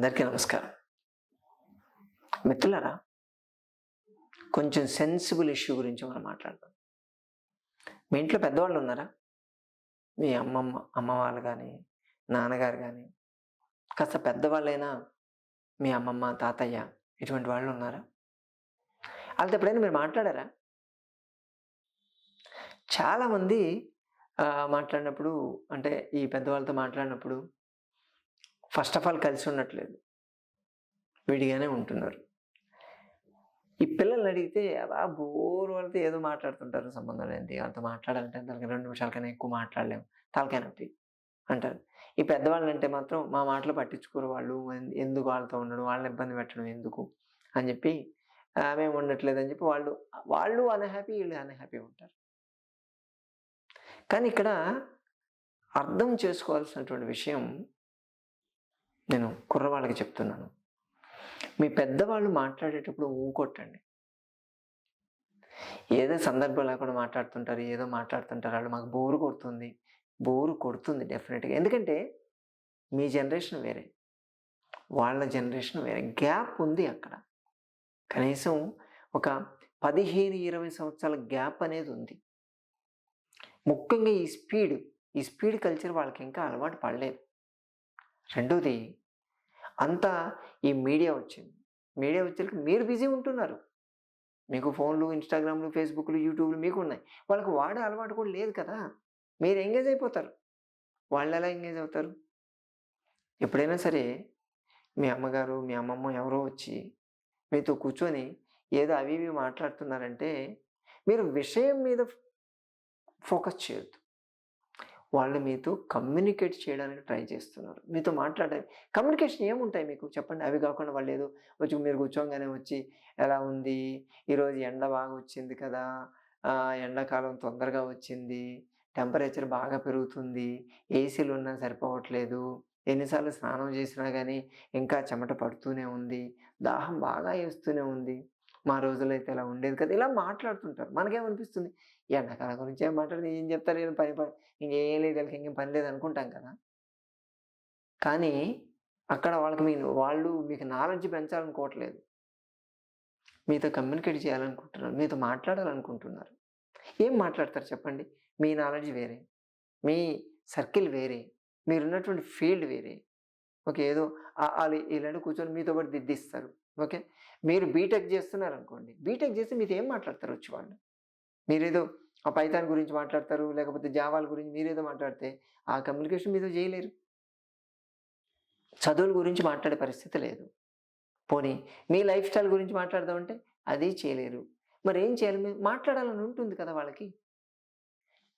అందరికీ నమస్కారం. మిత్రులారా కొంచెం సెన్సిబుల్ ఇష్యూ గురించి మనం మాట్లాడదాం. మీ ఇంట్లో పెద్దవాళ్ళు ఉన్నారా? మీ అమ్మమ్మ అమ్మ వాళ్ళు కానీ నాన్నగారు కానీ కాస్త పెద్దవాళ్ళైనా మీ అమ్మమ్మ తాతయ్య ఇటువంటి వాళ్ళు ఉన్నారా? వాళ్ళతో ఎప్పుడైనా మీరు మాట్లాడారా? చాలామంది మాట్లాడినప్పుడు అంటే ఈ పెద్దవాళ్ళతో మాట్లాడినప్పుడు ఫస్ట్ ఆఫ్ ఆల్ కలిసి ఉండట్లేదు. విడిగానే ఉంటున్నారు. ఈ పిల్లల్ని అడిగితే అలా బోర్ వాళ్ళతో ఏదో మాట్లాడుతుంటారు సంబంధం ఏంటి? వాళ్ళతో మాట్లాడాలంటే దానికి రెండు నిమిషాల కన్నా ఎక్కువ మాట్లాడలేము. తలకాయ నొప్పి. అంటారు. ఈ పెద్దవాళ్ళు అంటే మాత్రం మా మాటలు పట్టించుకోరు వాళ్ళు. ఎందుకు వాళ్ళతో ఉండడం? వాళ్ళని ఇబ్బంది పెట్టడం ఎందుకు? అని చెప్పి మేము ఉండట్లేదు అని చెప్పి వాళ్ళు వాళ్ళు అన్హ్యాపీ వీళ్ళు అన్హ్యాపీ ఉంటారు. కానీ ఇక్కడ అర్థం చేసుకోవాల్సినటువంటి విషయం నేను కుర్రవాళ్ళకి చెప్తున్నాను. మీ పెద్దవాళ్ళు మాట్లాడేటప్పుడు ఊకొట్టండి ఏదో సందర్భం లేకుండా మాట్లాడుతుంటారు ఏదో మాట్లాడుతుంటారు వాళ్ళు మాకు బోరు కొడుతుంది బోరు కొడుతుంది డెఫినెట్గా ఎందుకంటే మీ జనరేషన్ వేరే వాళ్ళ జనరేషన్ వేరే. గ్యాప్ ఉంది అక్కడ. కనీసం ఒక పదిహేను ఇరవై సంవత్సరాల గ్యాప్ అనేది ఉంది. ముఖ్యంగా ఈ స్పీడ్ ఈ స్పీడ్ కల్చర్ వాళ్ళకి ఇంకా అలవాటు పడలేదు. రెండోది అంతా ఈ మీడియా వచ్చింది. మీడియా వచ్చేకి మీరు బిజీ ఉంటున్నారు. మీకు ఫోన్లు ఇన్స్టాగ్రామ్లు ఫేస్బుక్లు యూట్యూబ్లు మీకు ఉన్నాయి. వాళ్ళకి వాడే అలవాటు కూడా లేదు కదా. మీరు ఎంగేజ్ అయిపోతారు. వాళ్ళు ఎలా ఎంగేజ్ అవుతారు? ఎప్పుడైనా సరే మీ అమ్మగారు మీ అమ్మమ్మ ఎవరో వచ్చి మీతో కూర్చొని ఏదో అవి ఇవి మాట్లాడుతున్నారంటే మీరు విషయం మీద ఫోకస్ చేయొద్దు. వాళ్ళు మీతో కమ్యూనికేట్ చేయడానికి ట్రై చేస్తున్నారు. మీతో మాట్లాడాలి కమ్యూనికేషన్ ఏముంటాయి మీకు? చెప్పండి. అవి కాకుండా వాళ్ళు ఏదో వచ్చి మీరు కూర్చోగానే వచ్చి ఎలా ఉంది? ఈరోజు ఎండ బాగా వచ్చింది కదా? ఎండాకాలం తొందరగా వచ్చింది. టెంపరేచర్ బాగా పెరుగుతుంది. ఏసీలు ఉన్నా సరిపోవట్లేదు. ఎన్నిసార్లు స్నానం చేసినా కానీ ఇంకా చెమట పడుతూనే ఉంది. దాహం బాగా వేస్తూనే ఉంది. మా రోజుల్లో అయితే ఇలా ఉండేది కదా. ఇలా మాట్లాడుతుంటారు. మనకేమనిపిస్తుంది? ఎండాకాలం గురించి ఏం మాట్లాడితే ఏం చెప్తారు? ఏం పని పని ఇంకేం లేదు వీళ్ళకి ఇంకేం పని లేదు అనుకుంటాం కదా! కానీ అక్కడ వాళ్ళకి మీ వాళ్ళు మీకు నాలెడ్జ్ పెంచాలనుకోవట్లేదు. మీతో కమ్యూనికేట్ చేయాలనుకుంటున్నారు. మీతో మాట్లాడాలనుకుంటున్నారు. ఏం మాట్లాడతారు చెప్పండి? మీ నాలెడ్జ్ వేరే. మీ సర్కిల్ వేరే. మీరున్నటువంటి ఫీల్డ్ వేరే. ఓకే ఏదో వాళ్ళు ఇలాంటి కూర్చొని మీతో పాటు దిద్దిస్తారు. ఓకే? మీరు బీటెక్ చేస్తున్నారు అనుకోండి బీటెక్ చేసి మీతో ఏం మాట్లాడతారు వచ్చి వాళ్ళు మీరేదో ఆ పైతాన్ గురించి మాట్లాడతారు లేకపోతే జావాల గురించి మీరేదో మాట్లాడితే ఆ కమ్యూనికేషన్ మీతో చేయలేరు. చదువుల గురించి మాట్లాడే పరిస్థితి లేదు. పోనీ మీ లైఫ్ స్టైల్ గురించి మాట్లాడదామంటే అది చేయలేరు. మరి ఏం చేయాలి మాట్లాడాలని ఉంటుంది కదా వాళ్ళకి.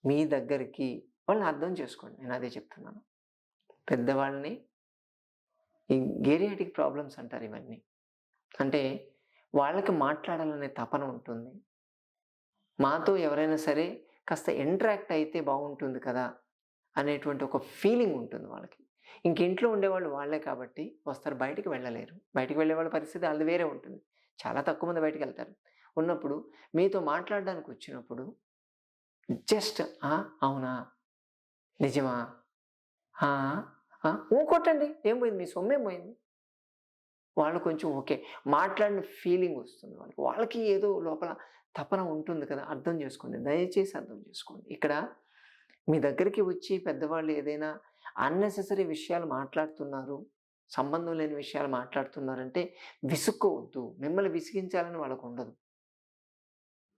మీ దగ్గరికి వాళ్ళని అర్థం చేసుకోండి. నేను అదే చెప్తున్నాను. పెద్దవాళ్ళని ఈ గేరియాటిక్ ప్రాబ్లమ్స్ అంటారు ఇవన్నీ. అంటే వాళ్ళకి మాట్లాడాలనే తపన ఉంటుంది. మాతో ఎవరైనా సరే కాస్త ఇంటరాక్ట్ అయితే బాగుంటుంది కదా! అనేటువంటి ఒక ఫీలింగ్ ఉంటుంది వాళ్ళకి. ఇంక ఇంట్లో ఉండేవాళ్ళు వాళ్ళే కాబట్టి వస్తారు బయటికి వెళ్ళలేరు. బయటికి వెళ్ళే వాళ్ళ పరిస్థితి వాళ్ళది వేరే ఉంటుంది. చాలా తక్కువ మంది బయటికి వెళ్తారు. ఉన్నప్పుడు మీతో మాట్లాడడానికి వచ్చినప్పుడు జస్ట్ అవునా? నిజమా? ఊ కొట్టండి. ఏం పోయింది? మీ సొమ్మేం పోయింది? వాళ్ళు కొంచెం ఓకే. మాట్లాడిన ఫీలింగ్ వస్తుంది వాళ్ళకి. వాళ్ళకి ఏదో లోపల తపన ఉంటుంది కదా అర్థం చేసుకోండి. దయచేసి అర్థం చేసుకోండి. ఇక్కడ మీ దగ్గరికి వచ్చి పెద్దవాళ్ళు ఏదైనా అన్నెసెసరీ విషయాలు మాట్లాడుతున్నారు సంబంధం లేని విషయాలు మాట్లాడుతున్నారంటే విసుక్కోవద్దు. మిమ్మల్ని విసిగించాలని వాళ్ళకు ఉండదు.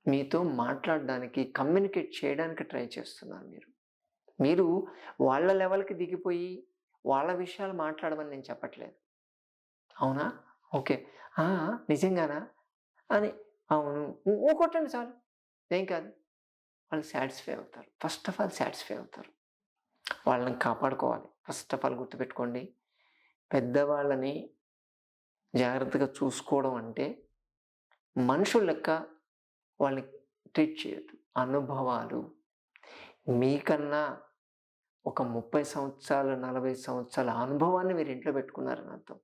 మీతో మాట్లాడడానికి కమ్యూనికేట్ చేయడానికి ట్రై చేస్తున్నారు మీరు. మీరు వాళ్ళ లెవెల్కి దిగిపోయి వాళ్ళ విషయాలు మాట్లాడమని నేను చెప్పట్లేదు. అవునా? ఓకే. నిజంగానా? అని అవును. ఊకొట్టండి సార్ ఏం కాదు. వాళ్ళు సాటిస్ఫై అవుతారు. ఫస్ట్ ఆఫ్ ఆల్ సాటిస్ఫై అవుతారు. వాళ్ళని కాపాడుకోవాలి. ఫస్ట్ ఆఫ్ ఆల్ గుర్తుపెట్టుకోండి. పెద్దవాళ్ళని జాగ్రత్తగా చూసుకోవడం అంటే మనుషుల లెక్క వాళ్ళని ట్రీట్ చేయదు అనుభవాలు. మీకన్నా ఒక ముప్పై సంవత్సరాలు నలభై సంవత్సరాల అనుభవాన్ని మీరు ఇంట్లో పెట్టుకున్నారని అర్థం.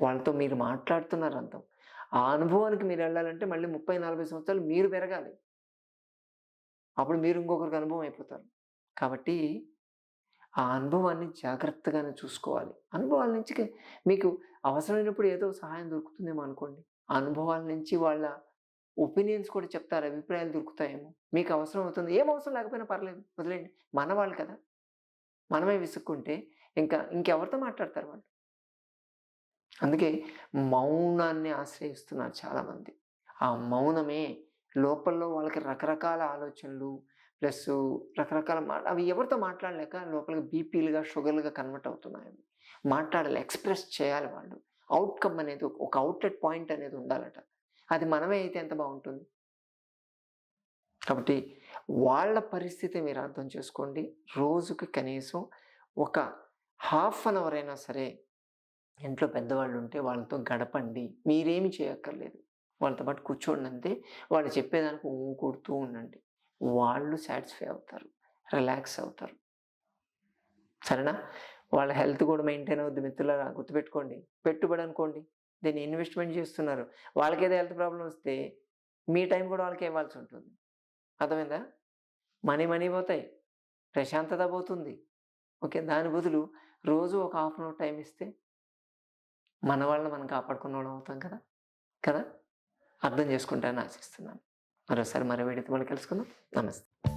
వాళ్ళతో మీరు మాట్లాడుతున్నారు అర్థం ఆ అనుభవానికి మీరు వెళ్ళాలంటే మళ్ళీ ముప్పై నలభై సంవత్సరాలు మీరు పెరగాలి. అప్పుడు మీరు ఇంకొకరికి అనుభవం అయిపోతారు. కాబట్టి ఆ అనుభవాన్ని జాగ్రత్తగానే చూసుకోవాలి. అనుభవాల నుంచి మీకు అవసరమైనప్పుడు ఏదో సహాయం దొరుకుతుందేమో అనుకోండి. అనుభవాల నుంచి వాళ్ళ ఒపీనియన్స్ కూడా చెప్తారు అభిప్రాయాలు దొరుకుతాయేమో. మీకు అవసరం అవుతుంది. ఏం అవసరం లేకపోయినా పర్లేదు వదిలేండి మన వాళ్ళు కదా. మనమే విసుక్కుంటే ఇంకా ఇంకెవరితో మాట్లాడతారు వాళ్ళు? అందుకే మౌనాన్ని ఆశ్రయిస్తున్నారు చాలామంది. ఆ మౌనమే లోపల్లో వాళ్ళకి రకరకాల ఆలోచనలు ప్లస్ రకరకాల మా అవి ఎవరితో మాట్లాడలేక లోపలికి బీపీలుగా షుగర్లుగా కన్వర్ట్ అవుతున్నాయి అవి మాట్లాడాలి ఎక్స్ప్రెస్ చేయాలి వాళ్ళు. అవుట్కమ్ అనేది ఒక అవుట్లెట్ పాయింట్ అనేది ఉండాలట. అది మనమే అయితే ఎంత బాగుంటుంది? కాబట్టి వాళ్ళ పరిస్థితి మీరు అర్థం చేసుకోండి. రోజుకి కనీసం ఒక హాఫ్ అన్ అవర్ అయినా సరే ఇంట్లో పెద్దవాళ్ళు ఉంటే వాళ్ళతో గడపండి. మీరేమి చేయక్కర్లేదు. వాళ్ళతో పాటు కూర్చోండి అంతే వాళ్ళు చెప్పేదానికి ఊ కొడుతూ ఉండండి. వాళ్ళు సాటిస్ఫై అవుతారు. రిలాక్స్ అవుతారు. సరేనా? వాళ్ళ హెల్త్ కూడా మెయింటైన్ అవుద్ది మిత్రులారా. గుర్తుపెట్టుకోండి. పెట్టుబడి అనుకోండి. దీన్ని ఇన్వెస్ట్మెంట్ చేస్తున్నారు. వాళ్ళకి ఏదో హెల్త్ ప్రాబ్లం వస్తే మీ టైం కూడా వాళ్ళకి ఇవ్వాల్సి ఉంటుంది. అర్థమైందా? మనీ మనీ పోతాయి. ప్రశాంతత పోతుంది. ఓకే? దాని బదులు రోజు ఒక హాఫ్ అన్ అవర్ టైం ఇస్తే మన వాళ్ళని మనం కాపాడుకున్న వాళ్ళం అవుతాం కదా? కదా? అర్థం చేసుకుంటానని ఆశిస్తున్నాను. మరోసారి మరో వీడియోతో మనం కలుసుకుందాం. నమస్తే.